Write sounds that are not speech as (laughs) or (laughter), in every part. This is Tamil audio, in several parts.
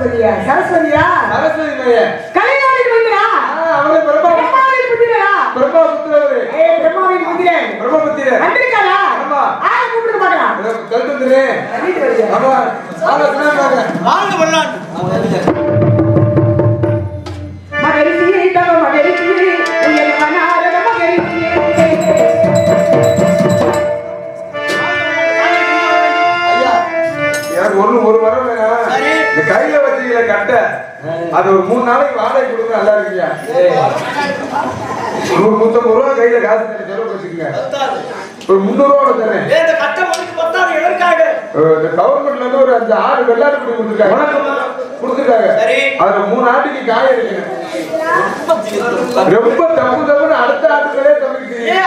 சரஸ்வதியா சரஸ்வதி பையன். கலைஞானிக்கு வந்தா ஆ, அவரே பிரபா பிரம்மாவின் புத்திரா பிரபா புத்திரவரு. ஏ பிரம்மாவின் புத்திரன் பிரம்மபுத்திரர். வந்திருக்காரா ஆமா. ஆளை கூப்பிட்டு பாக்கலாம் இதோ கழுத்து வந்துரு. வீட்டு வழியா ஆமா. ஆலோசனை பாருங்க. ஒரு மூணு நாளைக்கு வாடகை கொடுங்க நல்லா இருக்கீங்க. நூறு நூத்தம்பது ரூபா கையில காசு செலவு வச்சுக்கோங்க. ஒரு முந்நூறு ரூபா தரேன். கவர்மெண்ட்ல இருந்து ஒரு அஞ்சு ஆறு வெள்ளாடு குடி கொடுத்துருக்காங்க. கொடுத்துருக்காங்க. அதுல மூணு ஆட்டுக்கு காய ரொம்ப தப்பு தப்புன்னு அடுத்த ஆட்டுகளே தப்பிக்கு ஏய்,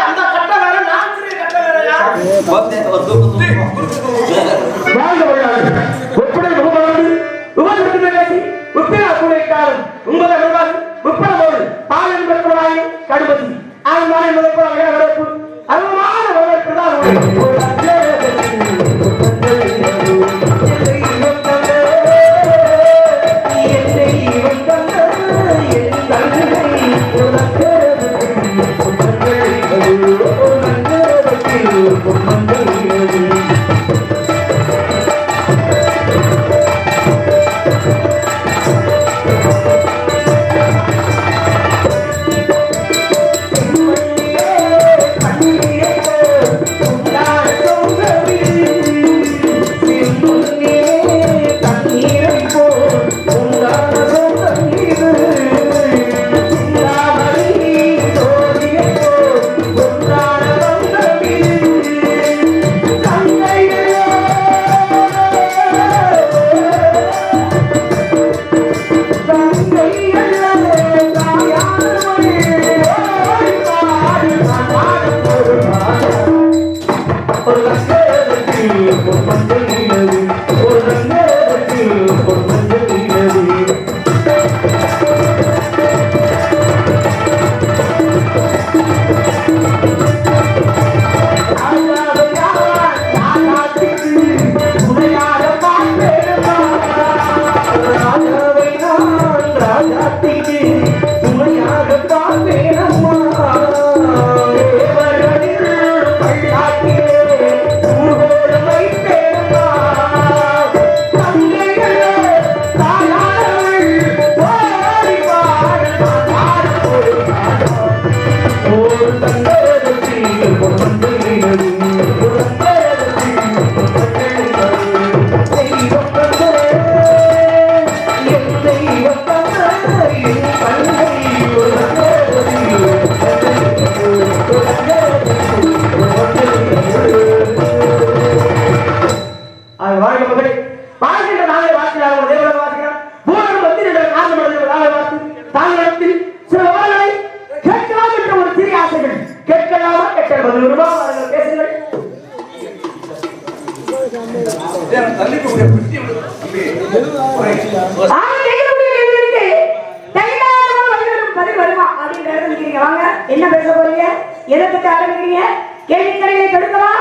வாங்க என்ன பேச போறீங்க எதை பத்தி ஆரம்பிக்கிறீங்க கேள்வி கடையை தொடுக்கவா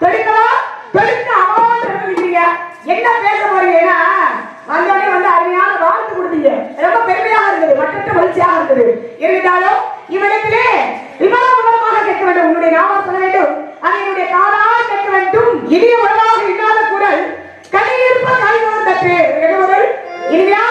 தொடுக்கவா தொடுக்க அவான்னு நிக்கிறீங்க என்ன பேச போறீங்கன்னா வந்தோடனே வந்து அருமையான வாழ்த்து கொடுத்தீங்க ரொம்ப பெருமையாக இருக்குது மற்ற மகிழ்ச்சியாக இருக்குது இருந்தாலும் இவ்விடத்திலே விமான விவரமாக கேட்க வேண்டும். உன்னுடைய நாமம் சொல்ல வேண்டும் அதை என்னுடைய காதால் கேட்க வேண்டும் இனிய ஒரு எழுவர்கள்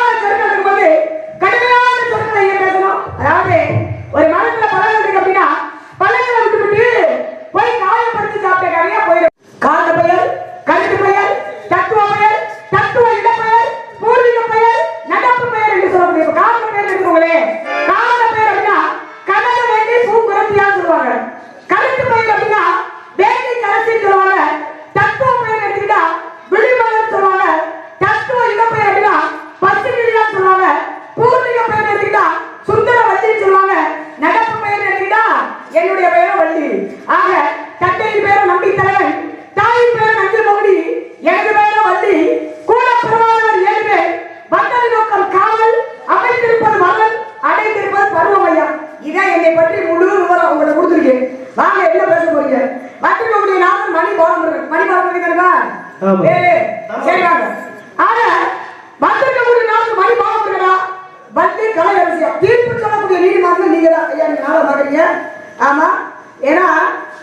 ஏன்னா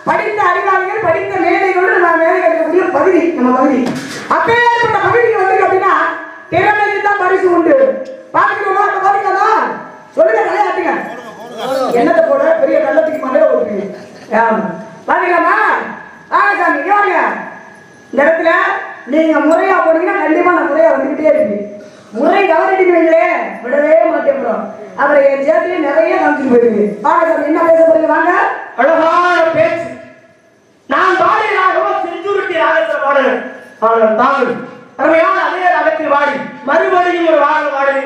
படித்த அறிவாளிகள் படித்த மேதைகளோடு நம்ம மேலே கிடைக்கக்கூடிய பகுதி நம்ம பகுதி. அப்பேற்பட்ட பகுதிக்கு வந்து அப்படின்னா திறமைக்கு தான் பரிசு உண்டு. பாத்துக்கணுமா இப்ப பாத்துக்கலாமா சொல்லுங்க தலையாட்டுங்க என்னத்தை போட? பெரிய கள்ளத்துக்கு மண்டல ஓட்டுறீங்க ஆமா. பாத்துக்கலாமா ஆ சாமி இங்க வாங்க. இந்த இடத்துல நீங்க முறையா போனீங்கன்னா கண்டிப்பா நான் முறையா வந்துகிட்டே இருக்கு முறை தவறிட்டீங்களே விடவே மாட்டேன் அவரை என் சேர்த்து நிறைய காமிச்சிட்டு போயிருக்கு பாக்க சாமி என்ன பேச போறீங்க? வாங்க. அழகான பேச்சு. நான் பாடிய ராகவோ செஞ்சுருட்டி ராகத்தில் பாடுறேன் ஆனால் தாங்கள் அருமையான அதே ராகத்தில் பாடி மறுபடியும் ஒரு ராகம் பாடு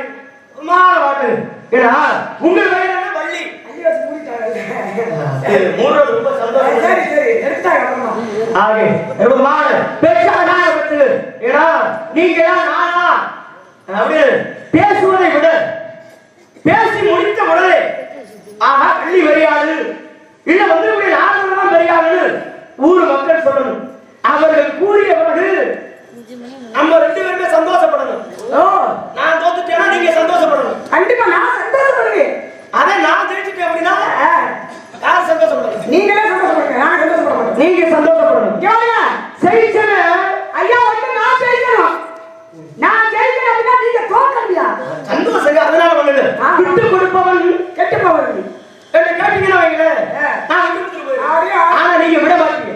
சும்மான பாட்டு ஏன்னா உங்கள் என்ன? வள்ளி. ரொம்ப சந்தோஷம். சரி சரி எடுத்தாங்க ஆகே எவ்வளவுமான பேச்சாக பெற்று ஏன்னா நீங்க நானா? அப்படின்னு பேசுவதை விட பேசி முடித்த உடனே ஆஹா பள்ளி பெரியாரு இல்ல வந்து நாங்கள் தான் பெரியாருன்னு ஊர் மக்கள் சொல்லணும். அவர்கள் கூறிய பிறகு நம்ம ரெண்டு பேருமே சந்தோஷப்படணும். நான் தோத்துட்டேன்னா நீங்க சந்தோஷப்படணும். கண்டிப்பா நான் சந்தோஷப்படுவேன். அதே நான் ஜெயிச்சுட்டேன் அப்படின்னா யார் சந்தோஷப்படணும்? நீங்களே சந்தோஷப்படுங்க நான் சந்தோஷப்பட மாட்டேன் நீங்க சந்தோஷப்படணும். இங்க வாங்க. ஜெயிச்சவன் ஐயா வந்து நான் ஜெயிக்கணும். நான் ஜெயிக்கணும் அப்படின்னா நீங்க தோக்கலையா? சந்தோஷங்க அதனால பண்ணுது ஆ. விட்டு கொடுப்பவன் கெட்டு போவது என்ன கேட்டீங்கன்னா வைங்களேன். நான் கொடுத்துட்டு? ஆனா நீங்க விட மாட்டீங்க.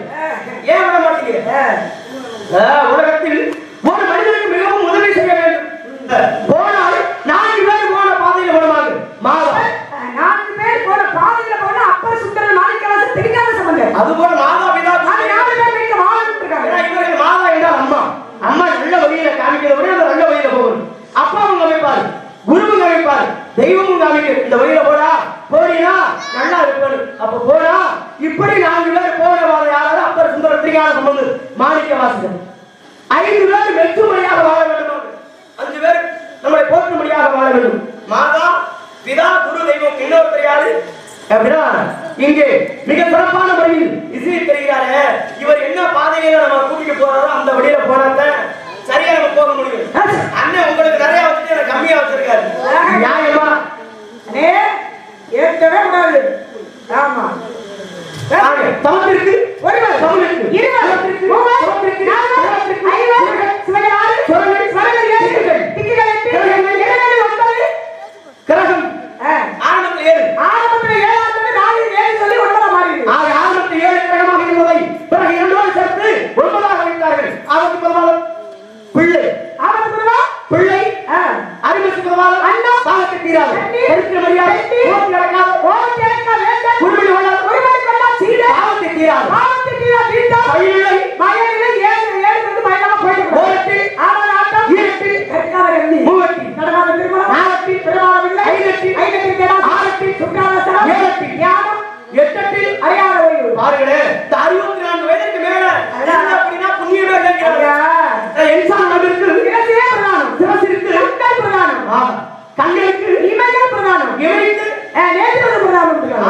ஏன் விட மாட்டீங்க? உலகத்தில் ஒரு மனிதனுக்கு மிகவும் உதவி செய்ய வேண்டும். போனால் நான்கு பேர் போன பாதையில் விடுவாங்க மாதம் நான்கு பேர் போன பாதையில போனா அப்பர் சுந்தரன் மாணிக்கவாசன் தெரியாத சம்பந்தம். அது போல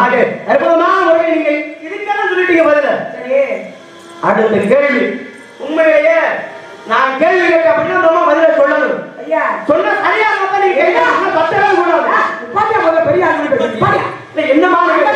ஆக அற்புதமான முறையை நீங்கள் இதுக்கெல்லாம் சொல்லிட்டீங்க பதில சரி அடுத்த கேள்வி. உண்மையிலேயே நான் கேள்வி கேட்க அப்படின்னா நம்ம பதில சொல்லணும். ஐயா. சொன்ன சரியா நீங்க பத்தவே கூடாது. பெரிய என்ன மாதிரி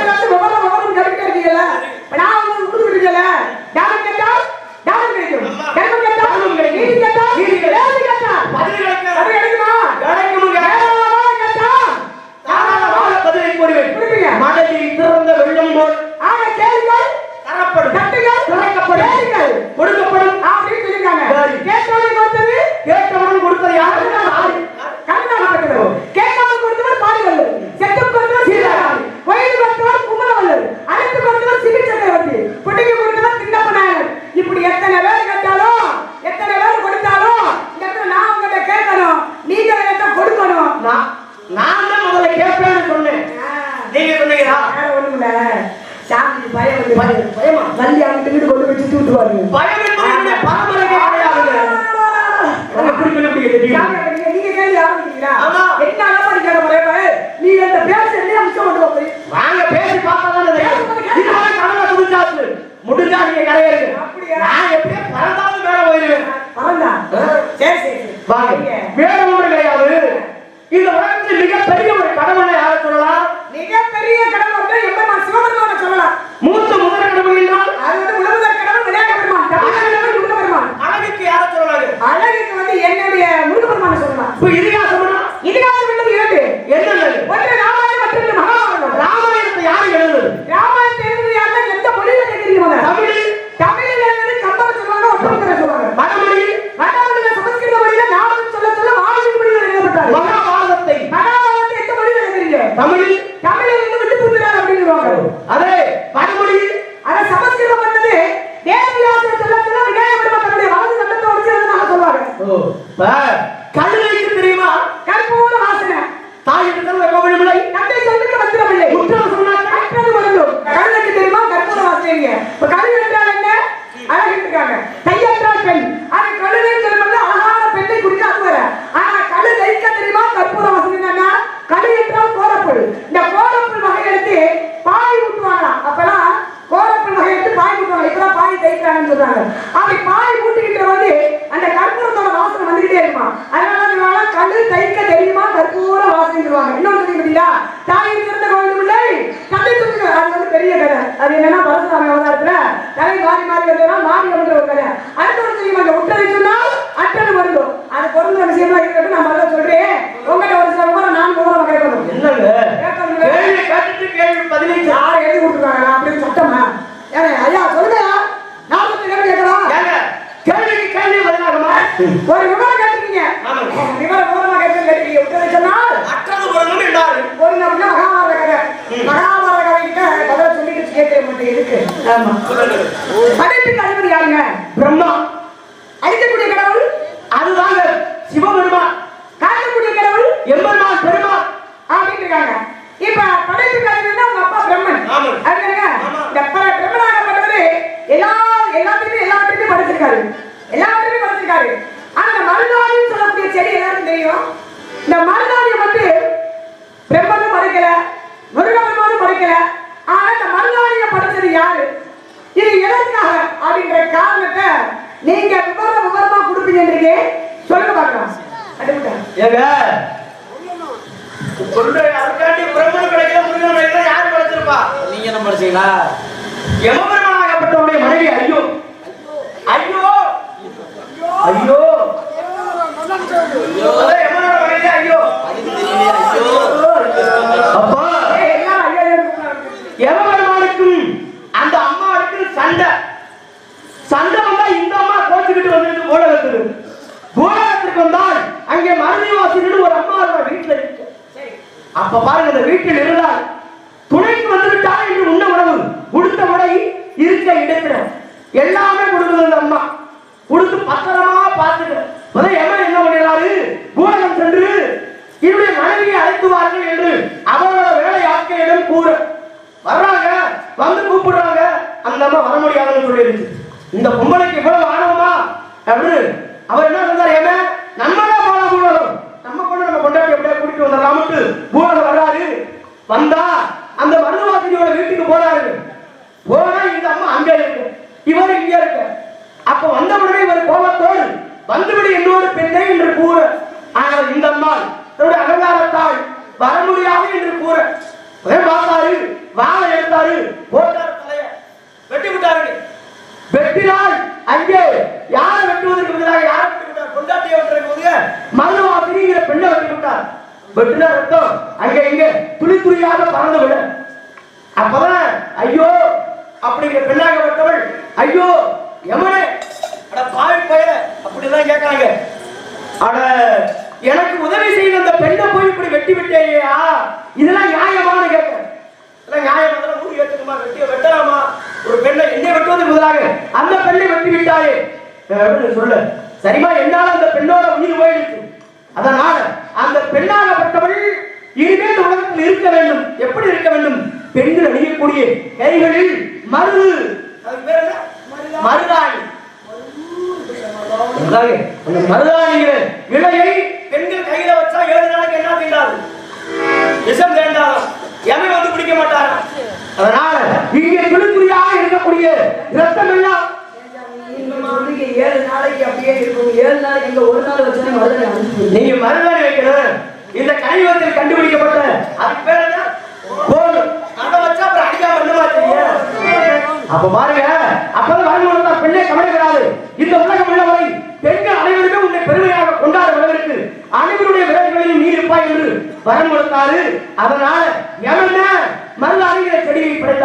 அப்ப எதுக்காக இருக்கிறாங்கன்னு சொல்றாங்க அப்படி பாலை போட்டுக்கிட்ட வந்து அந்த கற்பூரத்தோட வாசனை வந்துகிட்டே இருக்குமா? கண்ணு தைக்க தெரியுமா? கற்பூர வாசனை சொல்லுவாங்க இன்னொன்று தெரியுங்களா தாயை திறந்த இல்லை தந்தை சொல்லுங்க அது வந்து பெரிய கதை. அது என்னன்னா பரசுராம அவதாரத்துல தலை மாறி மாறி வந்ததுனா மாறி வந்து ஒரு கதை. அடுத்த ஒரு அட்டனை வருந்தோம் அது பொருந்த விஷயம்லாம் இருக்கட்டும் நான் முதல்ல சொல்றேன் ஒரு விவரம் கேட்டிருக்கீங்க. விவரம் விவரமா கேட்டிருக்கீங்க. விட்டு சொன்னால் அற்றது உறங்கும் என்றார் ஒரு நம்ம மகாபாரத கதை மகாபாரத கதை கதை சொல்லிட்டு கேட்க மாட்டேன் ஆமா. படிப்பின் இன்று கூற பெண்ணாகப்பட்டவள் இனிமேல் உலகத்தில் இருக்க வேண்டும். எப்படி இருக்க வேண்டும்? பெண்கள் அணியக்கூடிய கைகளில் மருது. மருதாணி. அந்த மருதாணிங்கிற இலையை பெண்கள் கையில வச்சா ஏழு நாளைக்கு என்ன தீண்டாது? விஷம் தீண்டாதான் எவன் வந்து பிடிக்க மாட்டாரா அதனால இங்கே துளிக்குறியாக இருக்கக்கூடிய ரத்தம் எல்லாம் சொல்லிக்கு ஏழு நாளைக்கு அப்படியே இருக்கும். ஏழு நாளைக்கு இந்த ஒரு நாள் வச்சு மருதனை நீங்க மருதனை வைக்கணும் இந்த கனிவத்தில் கண்டுபிடிக்கப்பட்ட அது பேர் என்ன? அதை வச்சா அப்புறம் அடிக்காம என்ன மாட்டீங்க. அப்ப பாருங்க அப்பதான் வரணும் தான் பெண்ணே கவலைப்படாது. இந்த உலகம் உள்ளவரை பெண்கள் அனைவருமே உன்னை பெருமையாக கொண்டாட வரவிருக்கு அனைவருடைய விரல்களிலும் நீ இருப்பாய் என்று வரம் கொடுத்தாரு. அதனால எவன மருந்தாளிகளை செடியை பிடித்த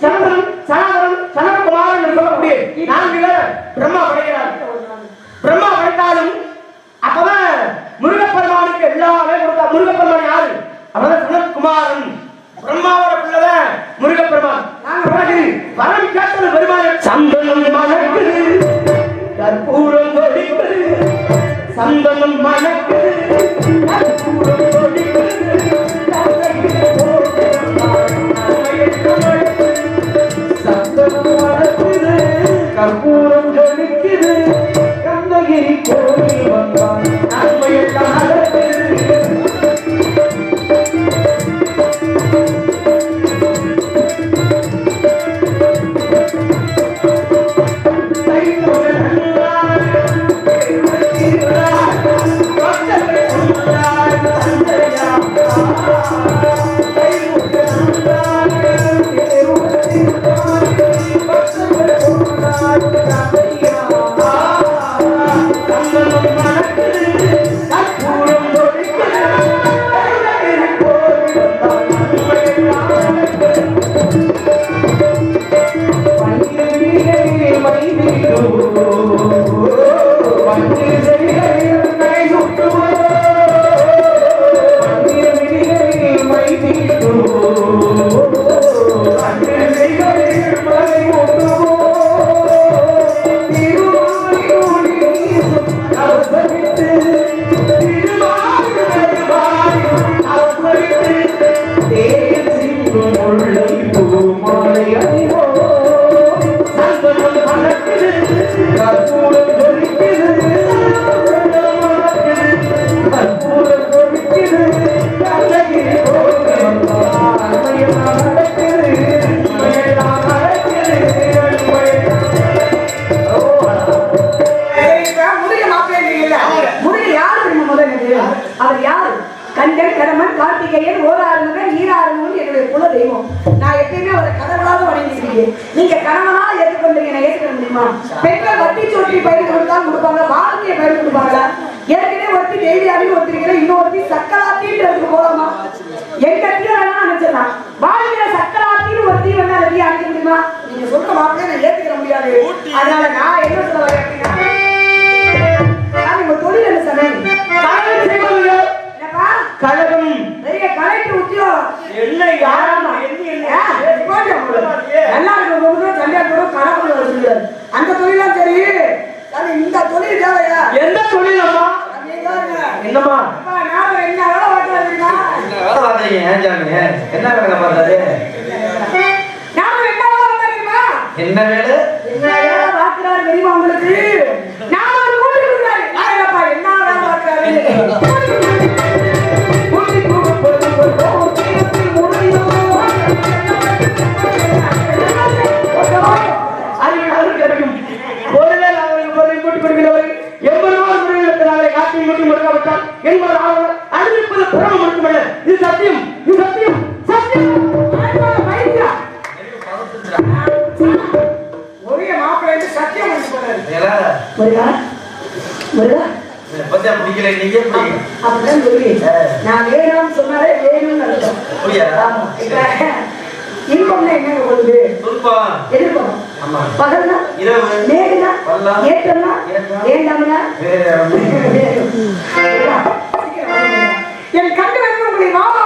சனந்தனம் சனாதனம் சனகுமாரன் என்று சொல்லக்கூடிய நான்கு பேர் பிரம்மா படைக்கிறார் பிரம்மா படைத்தாலும் அப்பதான் முருகப்பெருமானுக்கு எல்லாமே கொடுத்தா முருகப்பெருமான் யாரு? அப்பதான் சனத்குமாரன். பிரம்மாவோட பிள்ளைதான் முருகப்பெருமான். பிறகு வரம் கேட்டது பெருமான சந்தனம் மணக்குது கற்பூரம் வடிப்பது சந்தனம் மணக்குது கற்பூரம் buông அதனால நான் என்ன சொல்ல வரேன் அப்படின்னா உங்க தொழில் என்ன சொன்னேன்? கழகம். பெரிய கலெக்டர் உத்தியோகம். என்ன யாராமா நல்லா இருக்கிறவங்க கல்யாணம் கடவுள் வச்சிருக்காரு அந்த தொழிலாம் சரி. இந்த தொழில் தேவையா? எந்த தொழில் அம்மா. என்னம்மா? என்ன வேலை பார்க்கறது தெரியுமா? என்ன வேலை பார்க்குறீங்க? ஏன் சாமி? என்ன வேலை பார்க்கறது? என்ன வேலை? என்ன வேலை? பார்க்கறாரு தெரியுமா உங்களுக்கு? நான் என்ன வேலை பிடிக்கல நீங்க எப்படி அப்படிதான் சொல்லி நான் வேணும்னு சொன்னாலே வேணும்னு அர்த்தம். இன்பம்னா என்னங்க கொள்ளுது துன்பம் எதிர்ப்போம். பகல்னா? இரவு. நேருனா. ஏற்றம்னா? ஏற்றம். வேண்டாம்னா? (laughs) என் கண்டு வந்து உங்களை மாமா